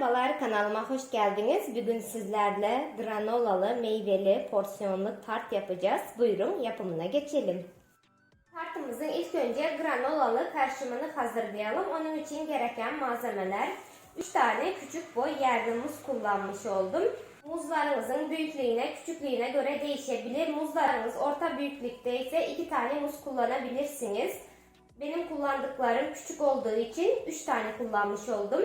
Merhabalar kanalıma hoş geldiniz. Bugün sizlerle granolalı meyveli porsiyonlu tart yapacağız. Buyurun yapımına geçelim. Tartımızın ilk önce granolalı karışımını hazırlayalım. Onun için gereken malzemeler 3 tane küçük boy yerli muz kullanmış oldum. Muzlarınızın büyüklüğüne, küçüklüğüne göre değişebilir. Muzlarınız orta büyüklükte ise 2 tane muz kullanabilirsiniz. Benim kullandıklarım küçük olduğu için 3 tane kullanmış oldum.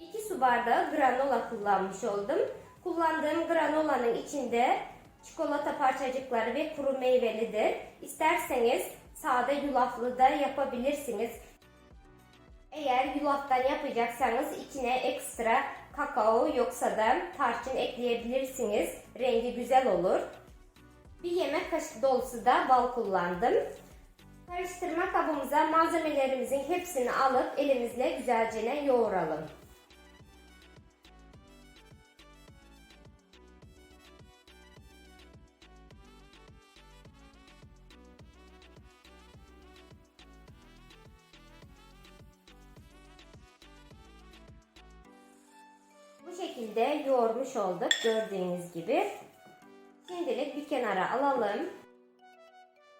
2 su bardağı granola kullanmış oldum. Kullandığım granolanın içinde çikolata parçacıkları ve kuru meyvelidir. İsterseniz sade yulaflı da yapabilirsiniz. Eğer yulaftan yapacaksanız içine ekstra kakao yoksa da tarçın ekleyebilirsiniz. Rengi güzel olur. Bir yemek kaşığı dolusu da bal kullandım. Karıştırma kabımıza malzemelerimizin hepsini alıp elimizle güzelce yoğuralım. Şekilde yoğurmuş olduk gördüğünüz gibi. Şimdilik bir kenara alalım.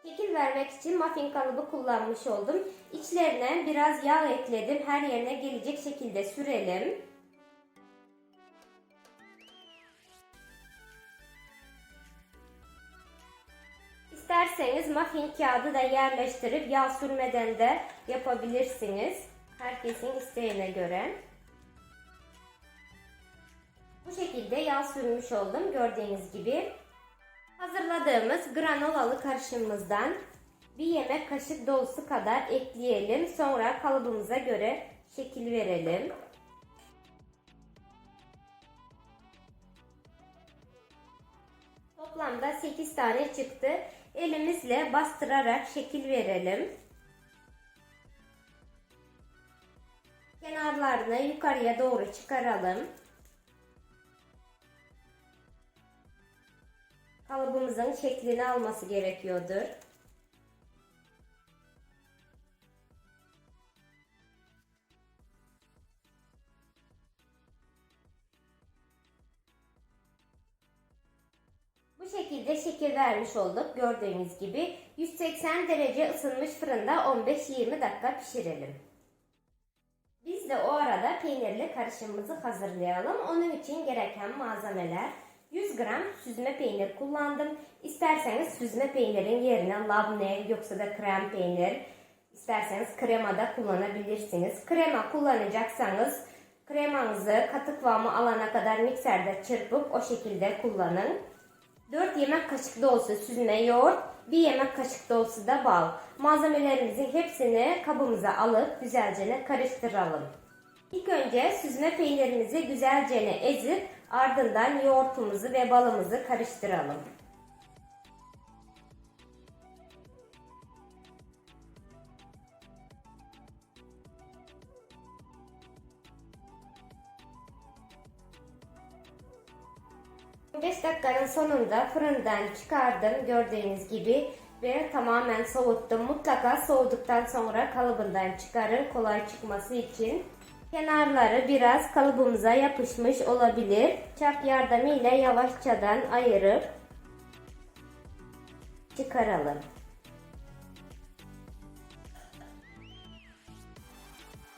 Şekil vermek için muffin kalıbı kullanmış oldum. İçlerine biraz yağ ekledim. Her yerine gelecek şekilde sürelim. İsterseniz muffin kağıdı da yerleştirip yağ sürmeden de yapabilirsiniz. Herkesin isteğine göre. Bu şekilde yağ sürmüş oldum gördüğünüz gibi. Hazırladığımız granolalı karışımımızdan bir yemek kaşık dolusu kadar ekleyelim. Sonra kalıbımıza göre şekil verelim. Toplamda 8 tane çıktı. Elimizle bastırarak şekil verelim. Kenarlarını yukarıya doğru çıkaralım. Kalıbımızın şeklini alması gerekiyordur. Bu şekilde şekil vermiş olduk. Gördüğünüz gibi 180 derece ısınmış fırında 15-20 dakika pişirelim. Biz de o arada peynirli karışımımızı hazırlayalım. Onun için gereken malzemeler 100 gram süzme peynir kullandım. İsterseniz süzme peynirin yerine labne yoksa da krem peynir, isterseniz krema da kullanabilirsiniz. Krema kullanacaksanız kremanızı katı kıvamı alana kadar mikserde çırpıp o şekilde kullanın. 4 yemek kaşık dolusu süzme yoğurt, 1 yemek kaşık dolusu da bal. Malzemelerimizin hepsini kabımıza alıp güzelce karıştıralım. İlk önce süzme peynirimizi güzelce ezip ardından yoğurtumuzu ve balımızı karıştıralım. Beş dakikanın sonunda fırından çıkardım gördüğünüz gibi ve tamamen soğuttum. Mutlaka soğuduktan sonra kalıbından çıkarın kolay çıkması için. Kenarları biraz kalıbımıza yapışmış olabilir. Çak yardımıyla yavaşçadan ayırıp çıkaralım.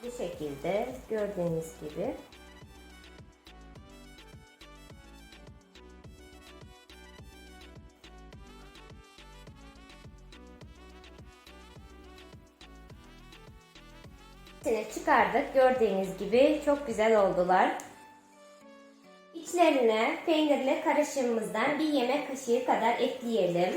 Bu şekilde gördüğünüz gibi. Çıkardık. Gördüğünüz gibi çok güzel oldular. İçlerine peynirli karışımımızdan bir yemek kaşığı kadar ekleyelim.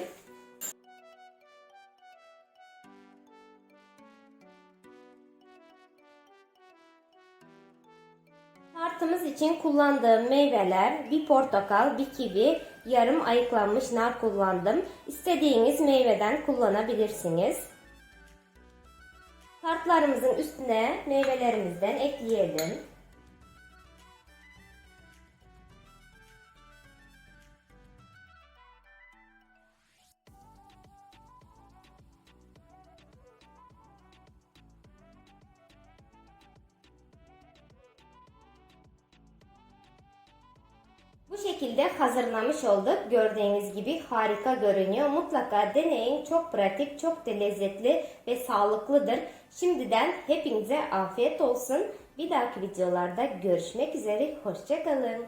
Tartımız için kullandığım meyveler bir portakal, bir kivi, yarım ayıklanmış nar kullandım. İstediğiniz meyveden kullanabilirsiniz. Tartlarımızın üstüne meyvelerimizden ekleyelim. Bu şekilde hazırlamış olduk. Gördüğünüz gibi harika görünüyor. Mutlaka deneyin. Çok pratik, çok da lezzetli ve sağlıklıdır. Şimdiden hepinize afiyet olsun. Bir dahaki videolarda görüşmek üzere. Hoşçakalın.